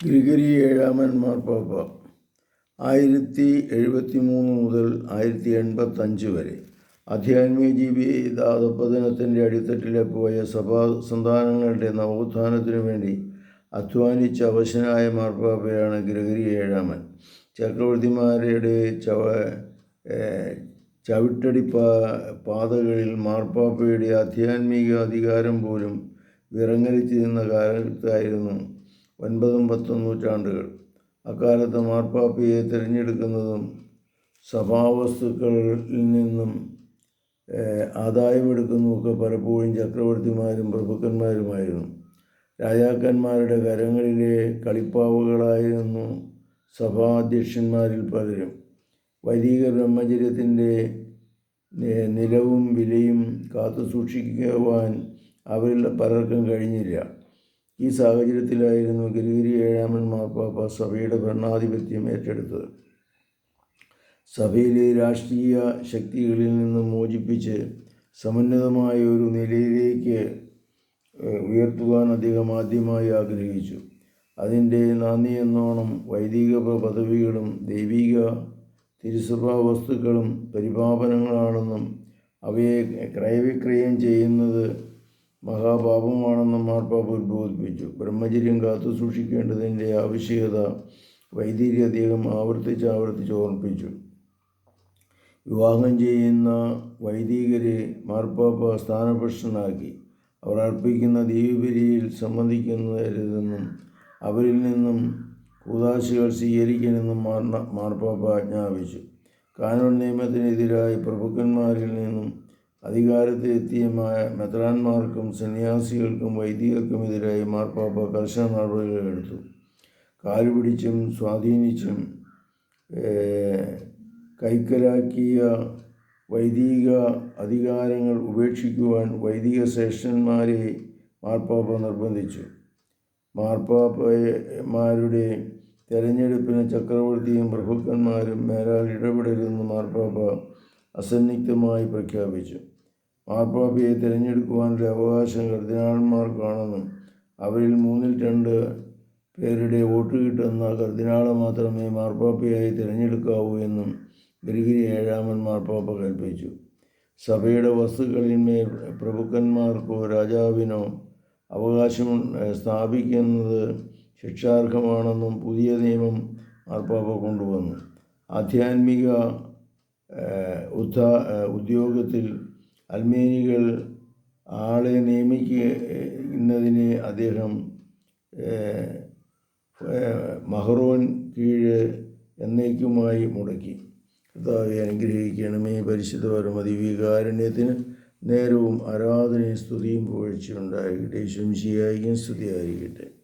Gregory ഏഴാമൻ മാർപ്പാപ്പ. ആയിരത്തി എഴുപത്തി മൂന്ന് മുതൽ ആയിരത്തി എൺപത്തഞ്ച് വരെ. അധ്യാത്മീയ ജീവി ദാതപ്പതനത്തിന്റെ അടിത്തട്ടിലെ പോയ സഭാ സന്താനങ്ങളുടെ നവോത്ഥാനത്തിനു വേണ്ടി അധ്വാനിച്ച അവശനായ മാർപ്പാപ്പയാണ് ഗ്രിഗരി ഏഴാമൻ. ചക്രവർത്തിമാരുടെ ചവ ചവിട്ടടി പാ പാതകളിൽ മാർപ്പാപ്പയുടെ ആധ്യാത്മിക അധികാരം പോലും വിറങ്ങലിച്ചു നിന്ന കാലത്തായിരുന്നു ഒൻപതും പത്തും നൂറ്റാണ്ടുകൾ. അക്കാലത്ത് മാർപ്പാപ്പയെ തിരഞ്ഞെടുക്കുന്നതും സഭാവസ്തുക്കളിൽ നിന്നും ആദായമെടുക്കുന്നതൊക്കെ പലപ്പോഴും ചക്രവർത്തിമാരും പ്രഭുക്കന്മാരുമായിരുന്നു. രാജാക്കന്മാരുടെ കരങ്ങളിലെ കളിപ്പാവുകളായിരുന്നു സഭാധ്യക്ഷന്മാരിൽ പലരും. വൈദിക ബ്രഹ്മചര്യത്തിന്റെ നിലവും വിലയും കാത്തു സൂക്ഷിക്കുവാൻ അവരിൽ പലർക്കും കഴിഞ്ഞില്ല. ഈ സാഹചര്യത്തിലായിരുന്നു ഗിരിഗിരി ഏഴാമൻ മാർപ്പാപ്പ സഭയുടെ ഭരണാധിപത്യം ഏറ്റെടുത്തത്. സഭയിലെ രാഷ്ട്രീയ ശക്തികളിൽ നിന്ന് മോചിപ്പിച്ച് സമുന്നതമായ ഒരു നിലയിലേക്ക് ഉയർത്തുവാൻ അദ്ദേഹം ആദ്യമായി ആഗ്രഹിച്ചു. അതിന്റെ നാന്ദി എന്നോണം വൈദിക പദവികളും ദൈവിക തിരുസഭാ വസ്തുക്കളും പരിപാപനങ്ങളാണെന്നും അവയെ ക്രയവിക്രയം ചെയ്യുന്നത് മഹാപാപമാണെന്ന് മാർപ്പാപ്പ ഉദ്ബോധിപ്പിച്ചു ബ്രഹ്മചര്യം കാത്തു സൂക്ഷിക്കേണ്ടതിന്റെ ആവശ്യകത വൈദികരെ അദ്ദേഹം ആവർത്തിച്ച് ആവർത്തിച്ച് ഓർമ്മിപ്പിച്ചു വിവാഹം ചെയ്യുന്ന വൈദികരെ മാർപ്പാപ്പ സ്ഥാനപക്ഷനാക്കി അവർ അർപ്പിക്കുന്ന ദീപബലിയിൽ സംബന്ധിക്കുന്നതെന്നും അവരിൽ നിന്നും കൂതാശികൾ സ്വീകരിക്കണമെന്നും മാർപ്പാപ്പ ആജ്ഞാപിച്ചു. കാനൂൺ നിയമത്തിനെതിരായി പ്രഭുക്കന്മാരിൽ നിന്നും അധികാരത്തിലെത്തിയ മെത്രാന്മാർക്കും സന്യാസികൾക്കും വൈദികർക്കുമെതിരായി മാർപ്പാപ്പ കർശന നടപടികൾ എടുത്തു. കാലുപിടിച്ചും സ്വാധീനിച്ചും കൈക്കലാക്കിയ വൈദിക അധികാരങ്ങൾ ഉപേക്ഷിക്കുവാൻ വൈദിക ശ്രേഷ്ഠന്മാരെ മാർപ്പാപ്പ നിർബന്ധിച്ചു. മാർപ്പാപ്പമാരുടെ തെരഞ്ഞെടുപ്പിന് ചക്രവർത്തിയും പ്രഭുക്കന്മാരും മേലാൽ ഇടപെടരുതെന്ന് മാർപ്പാപ്പ അസന്നിഗ്ധമായി പ്രഖ്യാപിച്ചു. മാർപ്പാപ്പയെ തിരഞ്ഞെടുക്കുവാനുള്ള അവകാശം കർദിനാളന്മാർക്കാണെന്നും അവരിൽ മൂന്നിൽ രണ്ട് പേരുടെ വോട്ട് കിട്ടുന്ന കർദിനാളെ മാത്രമേ മാർപ്പാപ്പയായി തിരഞ്ഞെടുക്കാവൂ എന്നും ഗിരിഗിരി ഏഴാമൻ മാർപ്പാപ്പ കൽപ്പിച്ചു. സഭയുടെ വസ്തുക്കളിന്മേൽ പ്രഭുക്കന്മാർക്കോ രാജാവിനോ അവകാശം സ്ഥാപിക്കുന്നത് ശിക്ഷാർഹമാണെന്നും പുതിയ നിയമം മാർപ്പാപ്പ കൊണ്ടുവന്നു. ആധ്യാത്മിക ഉദ്ധാ ഉദ്യോഗത്തിൽ അൽമേനികൾ ആളെ നിയമിക്കുന്നതിന് അദ്ദേഹം മഹറോൻ കീഴ് എന്നേക്കുമായി മുടക്കി. കർത്താവെ അനുഗ്രഹിക്കണമേ. പരിശുദ്ധ പരമതി നേരവും ആരാധനയും സ്തുതിയും പുകഴ്ചയുണ്ടായിരിക്കട്ടെ. ശംശിയായിരിക്കും സ്തുതിയായിരിക്കട്ടെ.